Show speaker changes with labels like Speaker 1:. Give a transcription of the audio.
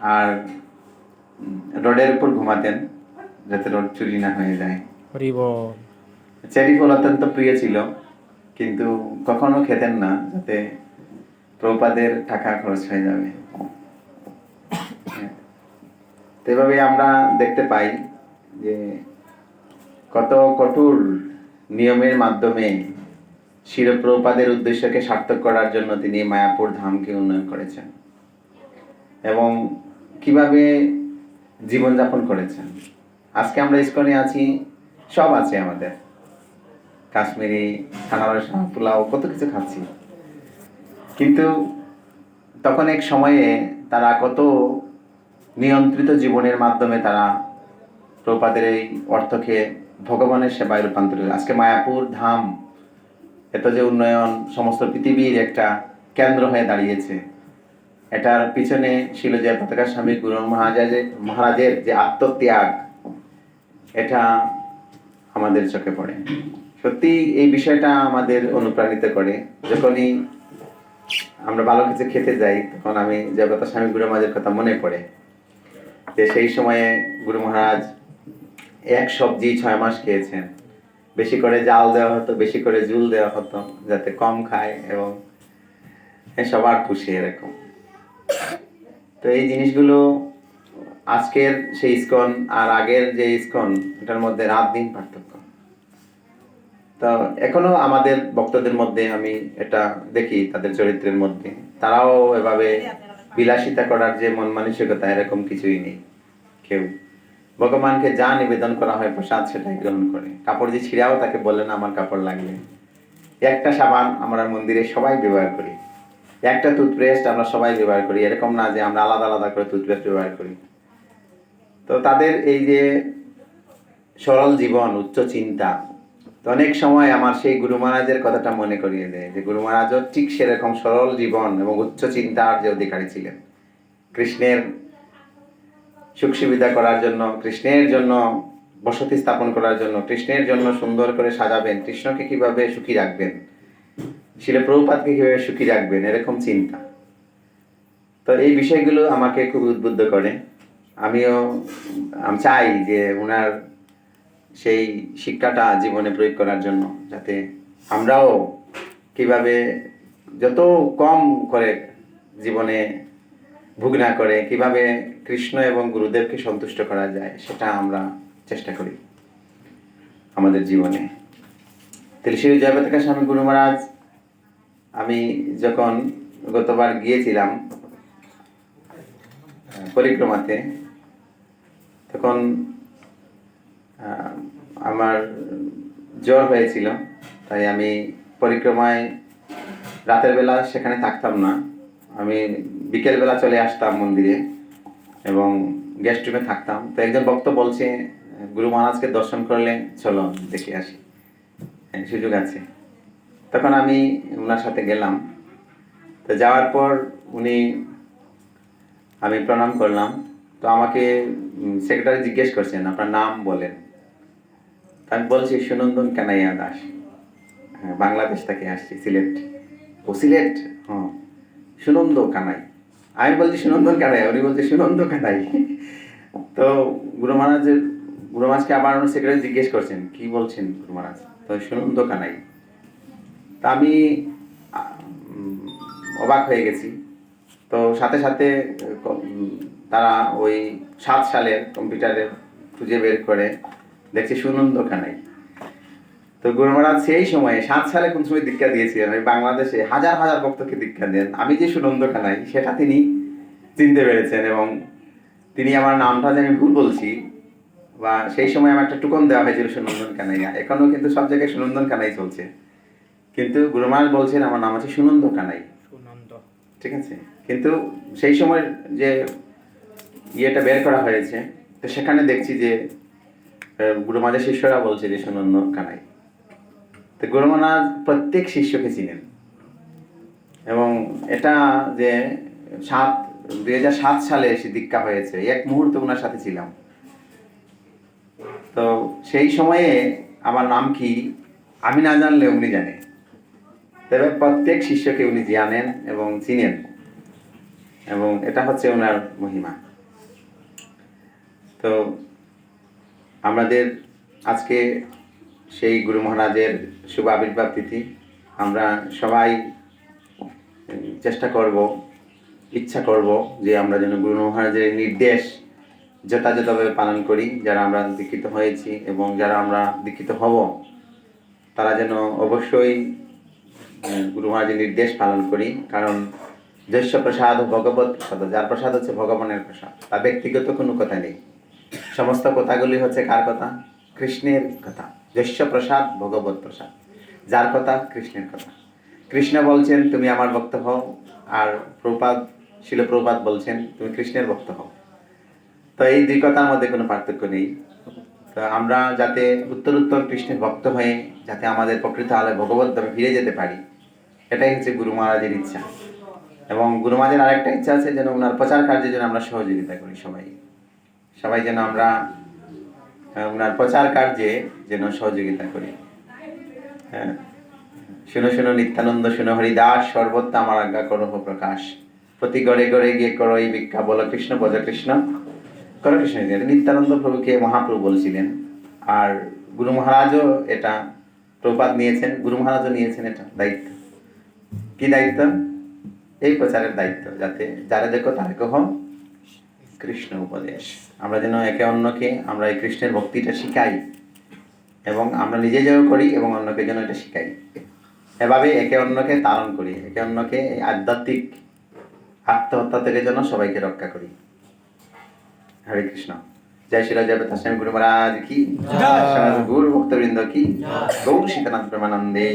Speaker 1: আর রোডের উপর ঘুমাতেন যাতে রোড চুরি না হয়ে যায়। চেরি ফল অত্যন্ত প্রিয় ছিল কিন্তু কখনো খেতেন না যাতে প্রপাদের টাকা খরচ হয়ে যাবে। তো এভাবে আমরা দেখতে পাই যে কত কঠোর নিয়মের মাধ্যমে শিরপ্রপাদের উদ্দেশ্যকে সার্থক করার জন্য তিনি মায়াপুর ধামকে উন্নয়ন করেছেন। এবং কীভাবে জীবনযাপন করেছেন? আজকে আমরা ইস্কনে আছি, সব আছে আমাদের। কাশ্মীরি খানারসা পোলাও, কত কিছু খাচ্ছি। কিন্তু তখন এক সময়ে তারা কত নিয়ন্ত্রিত জীবনের মাধ্যমে তারা প্রপাদের এই অর্থকে ভগবানের সেবায় রূপান্তরিত আজকে মায়াপুর ধাম, এত যে উন্নয়ন, সমস্ত পৃথিবীর একটা কেন্দ্র হয়ে দাঁড়িয়েছে। এটার পিছনে ছিল যে পতাকা স্বামী গুরু মহারাজের মহারাজের যে আত্মত্যাগ, এটা আমাদের চোখে পড়ে। সত্যি এই বিষয়টা আমাদের অনুপ্রাণিত করে। যখনই আমরা ভালো কিছু খেতে যাই, তখন আমি জগত স্বামী গুরু মহারাজের কথা মনে পড়ে, যে সেই সময়ে গুরু মহারাজ এক সবজি ছয় মাস খেয়েছেন। বেশি করে জাল দেওয়া হতো, বেশি করে জুল দেওয়া হতো, যাতে কম খায় এবং সবার খুশি এরকম। তো এই জিনিসগুলো আজকের সেই ইস্কন আর আগের যে ইস্কন, এটার মধ্যে রাত দিন পার্থক্য। তো এখনও আমাদের ভক্তদের মধ্যে আমি এটা দেখি, তাদের চরিত্রের মধ্যে। তারাও এভাবে বিলাসিতা করার যে মন মানসিকতা, এরকম কিছুই নেই। কেউ ভগবানকে যা নিবেদন করা হয়, প্রসাদ সেটাই গ্রহণ করে। কাপড় যে ছিঁড়াও তাকে বলে না, আমার কাপড় লাগবে একটা সাবান আমরা মন্দিরে সবাই ব্যবহার করি। একটা টুথপেস্ট আমরা সবাই ব্যবহার করি, এরকম না যে আমরা আলাদা আলাদা করে টুথপেস্ট ব্যবহার করি। তো তাদের এই যে সরল জীবন, উচ্চ চিন্তা, তো অনেক সময় আমার সেই গুরু মহারাজের কথাটা মনে করিয়ে দেয় যে, গুরু মহারাজও ঠিক সেরকম সরল জীবন এবং উচ্চ চিন্তার যে অধিকারী ছিলেন। কৃষ্ণের সুখ সুবিধা করার জন্য, কৃষ্ণের জন্য বসতি স্থাপন করার জন্য, কৃষ্ণের জন্য সুন্দর করে সাজাবেন, কৃষ্ণকে কীভাবে সুখী রাখবেন শিলে প্রভুপাতকে কীভাবে সুখী রাখবেন, এরকম চিন্তা। তো এই বিষয়গুলো আমাকে খুব উদ্বুদ্ধ করে। আমিও, আমি চাই যে ওনার সেই শিক্ষাটা জীবনে প্রয়োগ করার জন্য, যাতে আমরাও কীভাবে যত কম করে জীবনে ভোগ না করে, কীভাবে কৃষ্ণ এবং গুরুদেবকে সন্তুষ্ট করা যায়, সেটা আমরা চেষ্টা করি। আমাদের জীবনে। তাহলে শ্রী জয়পতাকা স্বামী গুরু মহারাজ আমি যখন গতবার গিয়েছিলাম পরিক্রমাতে তখন আমার জ্বর হয়েছিল তাই আমি পরিক্রমায় রাতের বেলা সেখানে থাকতাম না। আমি বিকেলবেলা চলে আসতাম মন্দিরে এবং গেস্ট রুমে থাকতাম। তো একজন ভক্ত বলছে গুরু মহারাজকে দর্শন করলে চলো দেখে আসি। হ্যাঁ, সুযোগ আছে। তখন আমি ওনার সাথে গেলাম। তো যাওয়ার পর উনি আমি প্রণাম করলাম। তো আমাকে সেক্রেটারি জিজ্ঞেস করছেন, আপনার নাম বলেন। আমি বলছি, সুনন্দন কানাইয়া দাস। হ্যাঁ বাংলাদেশ থেকে আসছি, সিলেট। ও সিলেট? হ্যাঁ। সুনন্দ কানাই। আমি বলছি, সুনন্দন কানাই? উনি বলছে সুনন্দ কানাই। তো গুরু মহারাজের, গুরু মহারাজকে আবার সেক্রেটারি জিজ্ঞেস করছেন, কি বলছেন গুরু মহারাজ? তো সুনন্দ কানাই। তা আমি অবাক হয়ে গেছি। তো সাথে সাথে তারা ওই সাত সালের কম্পিউটারে খুঁজে বের করে দেখছি সুনন্দ কানাই। তো গুরু মহারাজ সেই সময়ে সাত সালে কোন সময় দীক্ষা দিয়েছিলেন? ওই বাংলাদেশে হাজার হাজার ভক্তকে দীক্ষা দেন। আমি যে সুনন্দ কানাই, সেটা তিনি চিনতে পেরেছেন এবং তিনি আমার নামটা যে আমি ভুল বলছি, বা সেই সময় আমার একটা টুকন দেওয়া হয়েছিল সুনন্দন কানাইয়া। এখনও কিন্তু সব জায়গায় সুনন্দন কানাই চলছে। কিন্তু গুরু মহারাজ বলছেন আমার নাম আছে সুনন্দ কানাই।
Speaker 2: সুনন্দ।
Speaker 1: ঠিক আছে? কিন্তু সেই সময় যে ইয়েটা বের করা হয়েছে তো সেখানে দেখছি যে গুরু মহারাজের শিষ্যরা বলছে যে সুনন্দ কানাই। তো গুরু মহারাজ প্রত্যেক শিষ্যকে চিনেন। এবং এটা যে সাত দুই হাজার সাত সালে এসে দীক্ষা হয়েছে এক মুহূর্তে ওনার সাথে ছিলাম। তো সেই সময়ে আমার নাম কি আমি না জানলে উনি জানে। তবে প্রত্যেক শিষ্যকে উনি জানেন এবং চিনেন। এবং এটা হচ্ছে ওনার মহিমা। তো আমাদের আজকে সেই গুরু মহারাজের শুভ আবির্ভাব তিথি। আমরা সবাই চেষ্টা করব, ইচ্ছা করব যে আমরা যেন গুরু মহারাজের নির্দেশ যথাযথভাবে পালন করি, যারা আমরা দীক্ষিত হয়েছি এবং যারা আমরা দীক্ষিত হব, তারা যেন অবশ্যই গুরু মহারাজের নির্দেশ পালন করি। কারণ যশ প্রসাদ ভগবত প্রসাদ, যার প্রসাদ হচ্ছে ভগবানের প্রসাদ তার ব্যক্তিগত কোনো কথা নেই। সমস্ত কথাগুলি হচ্ছে কার কথা? কৃষ্ণের কথা। যশ প্রসাদ ভগবত প্রসাদ। যার কথা? কৃষ্ণের কথা। কৃষ্ণ বলছেন, তুমি আমার ভক্ত হও। আর প্রপাত শিল প্রপাত বলছেন, তুমি কৃষ্ণের ভক্ত হও। তো এই দুই কথার মধ্যে কোনো পার্থক্য নেই। তো আমরা যাতে উত্তর উত্তর কৃষ্ণের ভক্ত হয়ে, যাতে আমাদের প্রকৃত আলোয় ভগবত ফিরে যেতে পারি এটাই হচ্ছে গুরু মহারাজের ইচ্ছা। এবং গুরু মহারাজের আরেকটা ইচ্ছা আছে যেন ওনার প্রচার কার্যের যেন আমরা সহযোগিতা করি সবাই। সবাই যেন আমরা আহ, ওনার প্রচার কার্যে যেন সহযোগিতা করি। হ্যাঁ শুনো শুনো নিত্যানন্দ শুনো হরিদাস সর্বত্র আমার আজ্ঞা করো প্রকাশ। প্রতি গড়ে গড়ে গিয়ে করো এই ভিক্ষা বলো কৃষ্ণ বজ কৃষ্ণ। করো কৃষ্ণ নিত্যানন্দ প্রভুকে মহাপ্রভু বলছিলেন। আর গুরু মহারাজও এটা প্রপাত নিয়েছেন গুরু মহারাজও নিয়েছেন এটা দায়িত্ব। কি দায়িত্ব? এই প্রচারের দায়িত্ব যাতে যারা দেখো তারা কহ কৃষ্ণ উপদেশ। আমরা যেন একে অন্যকে আমরা এই কৃষ্ণের ভক্তিটা শিখাই এবং আমরা নিজে যেন করি এবং অন্যকে যেন এটা শিখাই। এভাবে একে অন্যকে তারণ করি একে অন্যকে আধ্যাত্মিক আত্মহত্যা থেকে যেন সবাইকে রক্ষা করি। হরে কৃষ্ণ। জয় শ্রী রাজা তাসম গুরু মহারাজ কি। গুরু ভক্তবৃন্দ কি। গৌর সীতানাথ প্রেমানন্দে